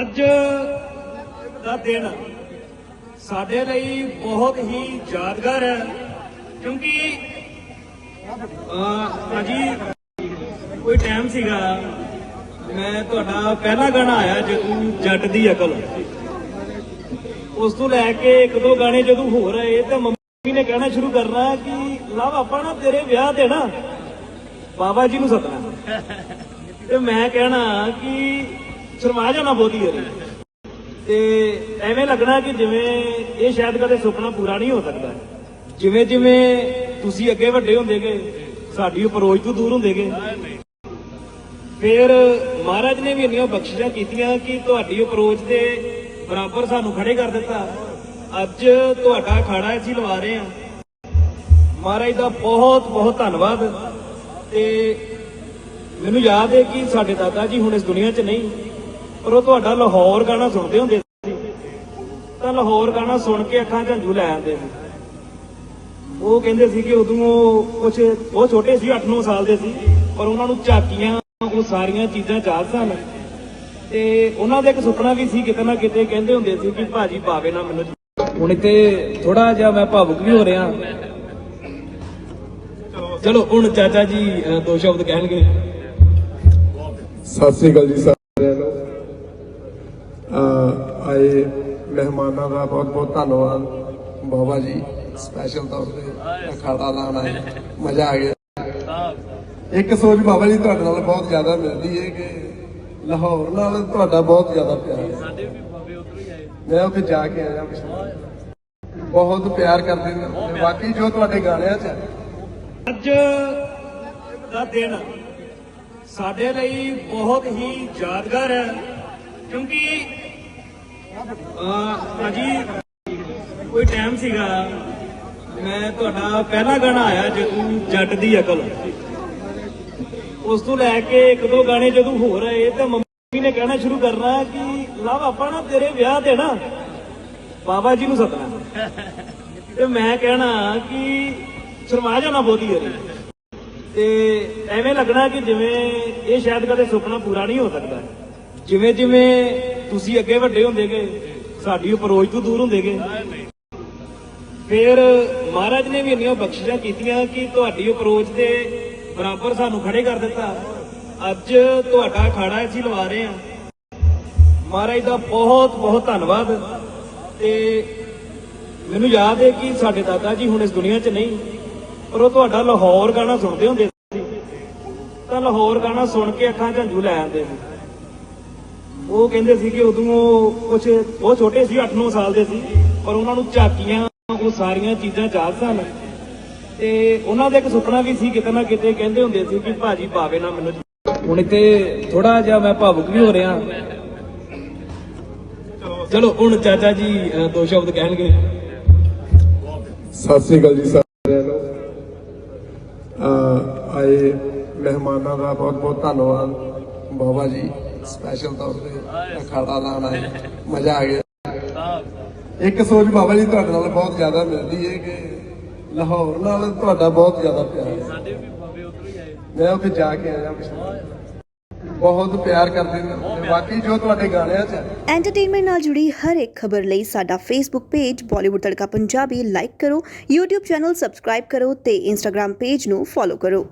ਅੱਜ ਦਾ ਦਿਨ ਸਾਡੇ ਲਈ ਬਹੁਤ ਹੀ ਯਾਦਗਾਰ ਹੈ, ਕਿਉਂਕਿ ਅਜੀ ਕੋਈ ਟਾਈਮ ਸੀਗਾ, ਮੈਂ ਤੁਹਾਡਾ ਪਹਿਲਾ ਗਾਣਾ ਆਇਆ ਜਦੋਂ ਜੱਟ ਦੀ ਅਕਲ। ਉਸ ਤੋਂ ਲੈ ਕੇ ਇੱਕ ਦੋ ਗਾਣੇ ਜਦੋਂ ਹੋ ਰਹੇ ਤਾਂ ਮੰਮੀ ਨੇ ਕਹਿਣਾ ਸ਼ੁਰੂ ਕਰਨਾ ਕਿ, ਲਵ, ਆਪਾਂ ਨਾ ਤੇਰੇ ਵਿਆਹ ਤੇ ਨਾ ਬਾਬਾ ਜੀ ਨੂੰ ਸੱਦਣਾ। ਤੇ ਮੈਂ ਕਹਿਣਾ ਕਿ ਸ਼ਰਮਾ ਜਾਣਾ ਬਹੁਤੀ ਯਾਰੀ ਤੇ ਐਵੇਂ ਲੱਗਣਾ ਕਿ ਜਿਵੇਂ ਇਹ ਸ਼ਾਇਦ ਕਦੇ ਸੁਪਨਾ ਪੂਰਾ ਨਹੀਂ ਹੋ ਸਕਦਾ। ਜਿਵੇਂ ਜਿਵੇਂ ਤੁਸੀਂ ਅੱਗੇ ਵੱਡੇ ਹੁੰਦੇ ਗਏ ਸਾਡੀ ਅਪਰੋਚ ਤੋਂ ਦੂਰ ਹੁੰਦੇ ਗਏ ਫਿਰ ਮਹਾਰਾਜ ਨੇ ਵੀ ਇੰਨੀਆਂ ਬਖਸ਼ਿਸ਼ਾਂ ਕੀਤੀਆਂ ਕਿ ਤੁਹਾਡੀ ਅਪਰੋਚ ਦੇ ਬਰਾਬਰ ਸਾਨੂੰ ਖੜੇ ਕਰ ਦਿੱਤਾ। ਅੱਜ ਤੁਹਾਡਾ ਅਖਾੜਾ ਅਸੀਂ ਲਵਾ ਰਹੇ ਹਾਂ। ਮਹਾਰਾਜ ਦਾ ਬਹੁਤ ਬਹੁਤ ਧੰਨਵਾਦ। ਤੇ ਮੈਨੂੰ ਯਾਦ ਹੈ ਕਿ ਸਾਡੇ ਦਾਦਾ ਜੀ ਹੁਣ ਇਸ ਦੁਨੀਆ 'ਚ ਨਹੀਂ। ਪਰ ਉਹ ਤੁਹਾਡਾ ਲਾਹੌਰ ਗਾਣਾ ਸੁਣਦੇ ਹੁੰਦੇ ਸੀ। ਤਾਂ ਲਾਹੌਰ ਗਾਣਾ ਸੁਣ ਕੇ ਅੱਖਾਂ 'ਚ ਲੈ ਆਉਂਦੇ ਸੀ। ਉਹ ਕਹਿੰਦੇ ਸੀ ਕਿ ਉਦੋਂ ਕੁਝ ਬਹੁਤ ਛੋਟੇ ਸੀ 8-9 ਸਾਲ ਦੇ ਸੀ, ਪਰ ਉਹਨਾਂ ਨੂੰ ਝਾਕੀਆਂ ਉਹ ਸਾਰੀਆਂ ਚੀਜ਼ਾਂ ਯਾਦ ਸਨ। ਤੇ ਉਹਨਾਂ ਦਾ ਇੱਕ ਸੁਪਨਾ ਵੀ ਸੀ, ਕਿਤੇ ਨਾ ਕਿਤੇ ਕਹਿੰਦੇ ਹੁੰਦੇ ਸੀ ਕਿ ਭਾਜੀ ਪਾਵੇ ਨਾ ਮੈਨੂੰ ਹੁਣ ਇੱਥੇ ਥੋੜਾ ਜਿਹਾ ਮੈਂ ਭਾਵੁਕ ਵੀ ਹੋ ਰਿਹਾ। ਚਲੋ, ਹੁਣ ਚਾਚਾ ਜੀ ਦੋ ਸ਼ਬਦ ਕਹਿਣਗੇ। ਸਤਿ ਸ੍ਰੀ ਅਕਾਲ ਜੀ ਸਾਰਿਆਂ ਨੂੰ ਅਹ ਆਏ ਮਹਿਮਾਨਾਂ ਦਾ ਬਹੁਤ ਬਹੁਤ ਧੰਨਵਾਦ। ਬਾਬਾ ਜੀ ਸਪੈਸ਼ਲ ਤੌਰ ਤੇ ਅਖਾੜਾ ਲਾਉਣ ਆਏ। ਮਜ਼ਾ ਆ ਗਿਆ। ਇੱਕ ਸੋਚ ਬਾਬਾ ਜੀ ਤੁਹਾਡੇ ਨਾਲ ਬਹੁਤ ਜ਼ਿਆਦਾ ਮਿਲਦੀ ਹੈ ਕਿ ਲਾਹੌਰ ਨਾਲ ਤੁਹਾਡਾ ਬਹੁਤ ਜ਼ਿਆਦਾ ਪਿਆਰ ਹੈ। ਸਾਡੇ ਵੀ ਬਾਬੇ ਉਧਰ ਹੀ ਆਏ। ਮੈਂ ਉੱਥੇ ਜਾ ਕੇ ਆਇਆ ਬਹੁਤ ਪਿਆਰ ਕਰਦੇ ਨੇ। ਬਾਕੀ ਜੋ ਤੁਹਾਡੇ ਗਾਣਿਆਂ 'ਚ ਅੱਜ ਦਾ ਦਿਨ ਸਾਡੇ ਲਈ ਬਹੁਤ ਹੀ ਯਾਦਗਾਰ ਹੈ ਕਿਉਂਕਿ ਅਜੀ ਕੋਈ ਟਾਈਮ ਸੀਗਾ। ਮੈਂ ਤੁਹਾਡਾ ਪਹਿਲਾ ਗਾਣਾ ਆਇਆ, ਜਦੋਂ ਜੱਟ ਦੀ ਅਕਲ। ਉਸ ਤੋਂ ਲੈ ਕੇ ਇੱਕ ਦੋ ਗਾਣੇ ਜਦੋਂ ਹੋ ਰਹੇ ਤਾਂ ਮੰਮੀ ਨੇ ਕਹਿਣਾ ਸ਼ੁਰੂ ਕਰਨਾ ਕਿ, ਲਵ, ਆਪਾਂ ਨਾ ਤੇਰੇ ਵਿਆਹ ਤੇ ਨਾ ਬਾਬਾ ਜੀ ਨੂੰ ਸੱਦਣਾ। ਤੇ ਮੈਂ ਕਹਿਣਾ ਕਿ, ਸ਼ਰਮਾ ਜਾਣਾ ਬਹੁਤੀ ਹੈ ਤੇ ਐਵੇਂ ਲੱਗਣਾ ਕਿ ਜਿਵੇਂ ਇਹ ਸ਼ਾਇਦ ਕਦੇ ਸੁਪਨਾ ਪੂਰਾ ਨਹੀਂ ਹੋ ਸਕਦਾ। ਜਿਵੇਂ ਜਿਵੇਂ ਤੁਸੀਂ ਅੱਗੇ ਵੱਡੇ ਹੁੰਦੇ ਗਏ ਸਾਡੀ ਅਪਰੋਚ ਤੋਂ ਦੂਰ ਹੁੰਦੇ ਗਏ ਫਿਰ ਮਹਾਰਾਜ ਨੇ ਵੀ ਇੰਨੀਆਂ ਬਖਸ਼ਿਸ਼ਾਂ ਕੀਤੀਆਂ ਕਿ ਤੁਹਾਡੀ ਅਪਰੋਚ ਦੇ ਬਰਾਬਰ ਸਾਨੂੰ ਖੜੇ ਕਰ ਦਿੱਤਾ। ਅੱਜ ਤੁਹਾਡਾ ਅਖਾੜਾ ਅਸੀਂ ਲਵਾ ਰਹੇ ਹਾਂ। ਮਹਾਰਾਜ ਦਾ ਬਹੁਤ ਬਹੁਤ ਧੰਨਵਾਦ। ਤੇ ਮੈਨੂੰ ਯਾਦ ਹੈ ਕਿ ਸਾਡੇ ਦਾਦਾ ਜੀ ਹੁਣ ਇਸ ਦੁਨੀਆ 'ਚ ਨਹੀਂ, ਪਰ ਉਹ ਤੁਹਾਡਾ ਲਾਹੌਰ ਗਾਣਾ ਸੁਣਦੇ ਹੁੰਦੇ ਸੀ। ਤਾਂ ਲਾਹੌਰ ਗਾਣਾ ਸੁਣ ਕੇ ਅੱਖਾਂ 'ਚ ਹੰਝੂ ਲੈ ਆਉਂਦੇ ਸੀ। ਉਹ ਕਹਿੰਦੇ ਸੀ ਕਿ ਉਦੋਂ ਕੁਝ ਬਹੁਤ ਛੋਟੇ ਸੀ 8-9 ਸਾਲ ਦੇ ਸੀ, ਪਰ ਉਹਨਾਂ ਨੂੰ ਝਾਕੀਆਂ ਉਹ ਸਾਰੀਆਂ ਚੀਜ਼ਾਂ ਯਾਦ ਸਨ। ਤੇ ਉਹਨਾਂ ਦਾ ਇੱਕ ਸੁਪਨਾ ਵੀ ਸੀ, ਕਿਤੇ ਨਾ ਕਿਤੇ ਕਹਿੰਦੇ ਹੁੰਦੇ ਸੀ ਕਿ ਭਾਜੀ ਪਾਵੇ ਨਾ ਮੈਨੂੰ ਹੁਣ ਇੱਥੇ ਥੋੜਾ ਜਿਹਾ ਮੈਂ ਭਾਵੁਕ ਵੀ ਹੋ ਰਿਹਾ। ਚਲੋ, ਹੁਣ ਚਾਚਾ ਜੀ ਦੋ ਸ਼ਬਦ ਕਹਿਣਗੇ। ਸਤਿ ਸ੍ਰੀ ਅਕਾਲ ਜੀ ਸਾਰਿਆਂ ਨੂੰ। ਆਏ ਮਹਿਮਾਨਾਂ ਦਾ ਬਹੁਤ ਬਹੁਤ ਧੰਨਵਾਦ, ਬਾਬਾ ਜੀ। ਸਪੈਸ਼ਲ ਤੌਰ ਤੇ ਅਖਾੜਾ ਲਾਉਣ ਆਏ ਮਜ਼ਾ ਆ ਗਿਆ। ਇੱਕ ਸੋਚ ਬਾਬਾ ਜੀ ਤੁਹਾਡੇ ਨਾਲ ਬਹੁਤ ਜ਼ਿਆਦਾ ਮਿਲਦੀ ਹੈ ਕਿ ਲਾਹੌਰ ਨਾਲ ਤੁਹਾਡਾ ਬਹੁਤ ਜ਼ਿਆਦਾ ਪਿਆਰ ਹੈ। ਸਾਡੇ ਵੀ ਬਾਬੇ ਉਧਰ ਹੀ ਆਏ। ਮੈਂ ਉੱਥੇ ਜਾ ਕੇ ਆਇਆ ਬਹੁਤ ਪਿਆਰ ਕਰਦੇ ਨੇ। ਬਾਕੀ ਜੋ ਤੁਹਾਡੇ ਗਾਣਿਆਂ 'ਚ ਹੈ। ਐਂਟਰਟੇਨਮੈਂਟ ਨਾਲ ਜੁੜੀ ਹਰ ਇੱਕ ਖਬਰ ਲਈ ਸਾਡਾ Facebook page Bollywood Tadka Punjabi like ਕਰੋ। YouTube ਚੈਨਲ ਸਬਸਕ੍ਰਾਈਬ ਕਰੋ ਤੇ Instagram ਪੇਜ ਨੂੰ ਫੋਲੋ ਕਰੋ।